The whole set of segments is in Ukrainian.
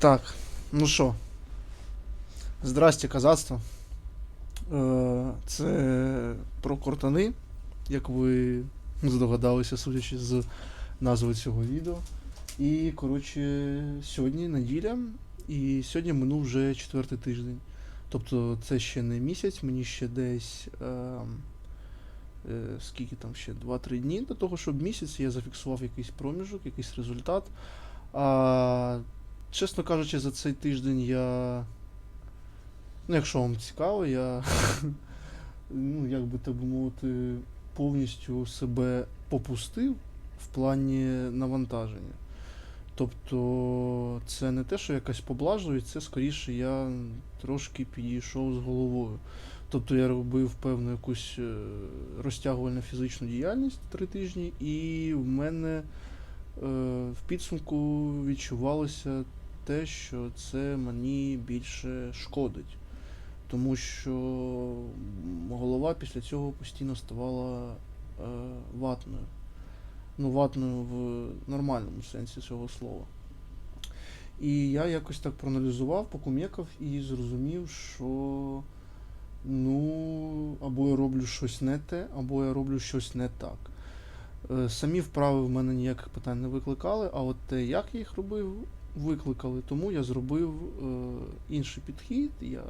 Так, ну що, здрасте, казацтво. Е, Це про кортани, як ви здогадалися, судячи з назви цього відео. І, коротше, сьогодні неділя, і сьогодні минув вже четвертий тиждень. Тобто це ще не місяць, мені ще десь. Е, е, скільки там ще? 2-3 дні до того, щоб місяць я зафіксував якийсь проміжок, якийсь результат. А, чесно кажучи, за цей тиждень я. Ну, якщо вам цікаво, я. ну, як би так мовити, повністю себе попустив в плані навантаження. Тобто, це не те, що якась поблажливість, це скоріше я трошки підійшов з головою. Тобто я робив певну якусь е, розтягувальну фізичну діяльність три тижні, і в мене е, в підсумку відчувалося те, що це мені більше шкодить. Тому що голова після цього постійно ставала е, ватною. Ну, ватною в нормальному сенсі цього слова. І я якось так проаналізував, покум'якав і зрозумів, що ну, або я роблю щось не те, або я роблю щось не так. Е, Самі вправи в мене ніяких питань не викликали, а от те, як я їх робив, викликали. Тому я зробив е, інший підхід. Я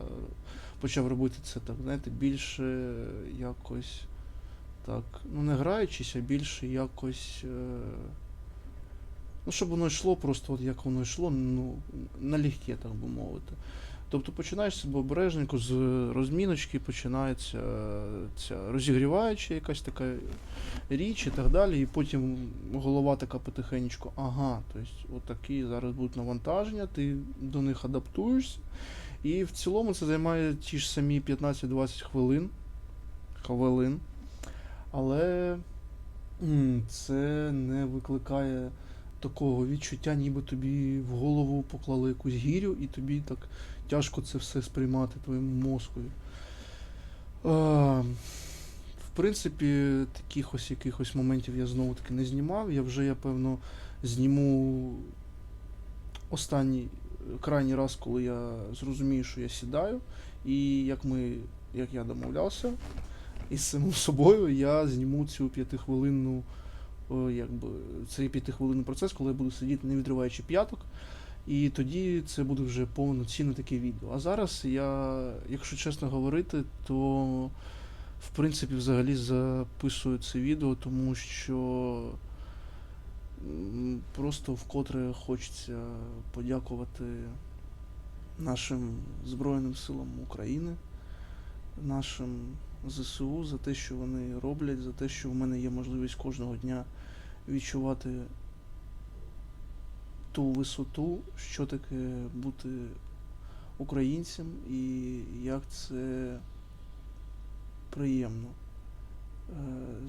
почав робити це так, знаєте, більше якось так, ну не граючись, а більше якось. Е, ну, щоб воно йшло просто от як воно йшло, ну, налегке, так би мовити. Тобто починаєш себе обережненько з розміночки, починається е, ця розігріваюча якась така річ і так далі, і потім голова така потихеньку, ага, тобто отакі зараз будуть навантаження, ти до них адаптуєшся. І в цілому це займає ті ж самі 15-20 хвилин. Хвилин. Але це не викликає такого відчуття, ніби тобі в голову поклали якусь гірю, і тобі так тяжко це все сприймати твоєму мозкові. А, в принципі, таких ось якихось моментів я знову таки не знімав. Я вже, я певно, зніму останній крайній раз, коли я зрозумію, що я сідаю. І як ми, як я домовлявся із самим собою, я зніму цю п'ятихвилинну, якби, цей п'ятихвилинний процес, коли я буду сидіти, не відриваючи п'яток. І тоді це буде вже повноцінне таке відео. А зараз я, якщо чесно говорити, то в принципі взагалі записую це відео, тому що просто вкотре хочеться подякувати нашим Збройним силам України, нашим ЗСУ за те, що вони роблять, за те, що в мене є можливість кожного дня відчувати ту висоту, що таке бути українцем і як це приємно. Е,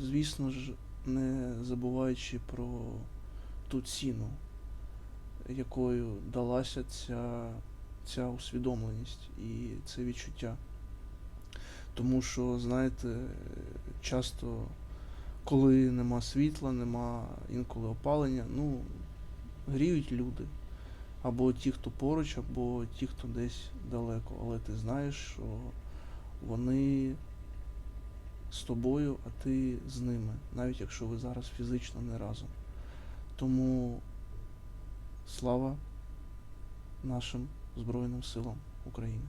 Звісно ж, не забуваючи про ту ціну, якою далася ця, ця усвідомленість і це відчуття. Тому що, знаєте, часто, коли нема світла, нема інколи опалення, ну, гріють люди. Або ті, хто поруч, або ті, хто десь далеко. Але ти знаєш, що вони з тобою, а ти з ними, навіть якщо ви зараз фізично не разом. Тому слава нашим Збройним силам України.